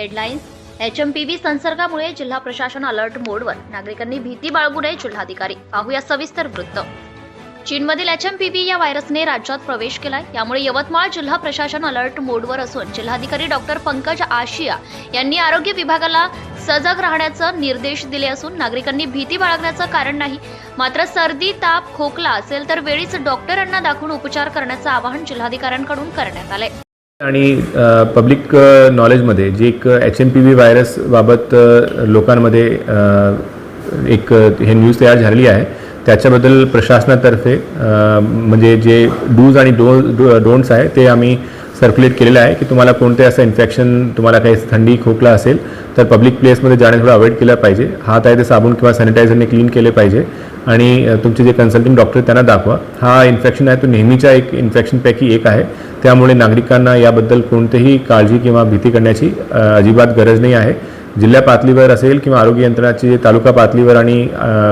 Headlines H M P V संसर्गामुळे जिल्हा प्रशासन अलर्ट मोडवर. नागरिकांनी भीती बाळगू नये जिल्हाधिकारी. पाहूया सविस्तर वृत्त. चीनमधील एच एम पी व्ही या व्हायरसने राज्यात प्रवेश केलाय. यामुळे यवतमाळ जिल्हा प्रशासन अलर्ट मोडवर असून जिल्हाधिकारी डॉक्टर पंकज आशिया यांनी आरोग्य विभागाला सजग राहण्याचं निर्देश दिले असून नागरिकांनी भीती बाळगण्याचं कारण नाही. मात्र सर्दी ताप खोकला असेल तर वेळीच डॉक्टरांना दाखवून उपचार करण्याचं आवाहन जिल्हाधिकाऱ्यांकडून करण्यात आलंय आणि पब्लिक नॉलेजमध्ये जे एक एच एम पी व्ही व्हायरसबाबत लोकांमध्ये एक हे न्यूज तयार झालेली आहे त्याच्याबद्दल प्रशासनातर्फे म्हणजे जे डूज आणि डो डो डोंट्स आहे ते आम्ही सर्क्युलेट केलेलं आहे की तुम्हाला कोणते असं इन्फेक्शन तुम्हाला काही थंडी खोकला असेल तर पब्लिक प्लेसमध्ये जाणे थोडं अवॉइड केलं पाहिजे. हात आहे ते साबण किंवा सॅनिटायझरने क्लीन केले पाहिजे. आणि तुमचे जे कन्सल्टिंग डॉक्टर त्यांना दाखवा. हा इन्फेक्शन आहे तो नेहमीच्या एक इन्फेक्शनपैकी एक आहे. त्यामुळे नागरिकांना याबद्दल कोणतीही काळजी किंवा भीती करण्याची अजिबात गरज नाही आहे. जिल्हा पातळीवर असेल किंवा आरोग्य यंत्रणाची जे तालुका पातळीवर आणि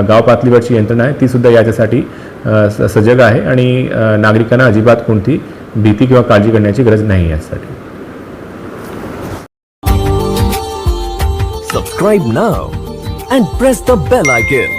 गाव पातळीवरची यंत्रणा आहे ती सुद्धा याच्यासाठी स- सजग आहे. आणि नागरिकांना अजिबात कोणती भीती किंवा काळजी करण्याची गरज नाही यासाठी. Subscribe now and press the bell icon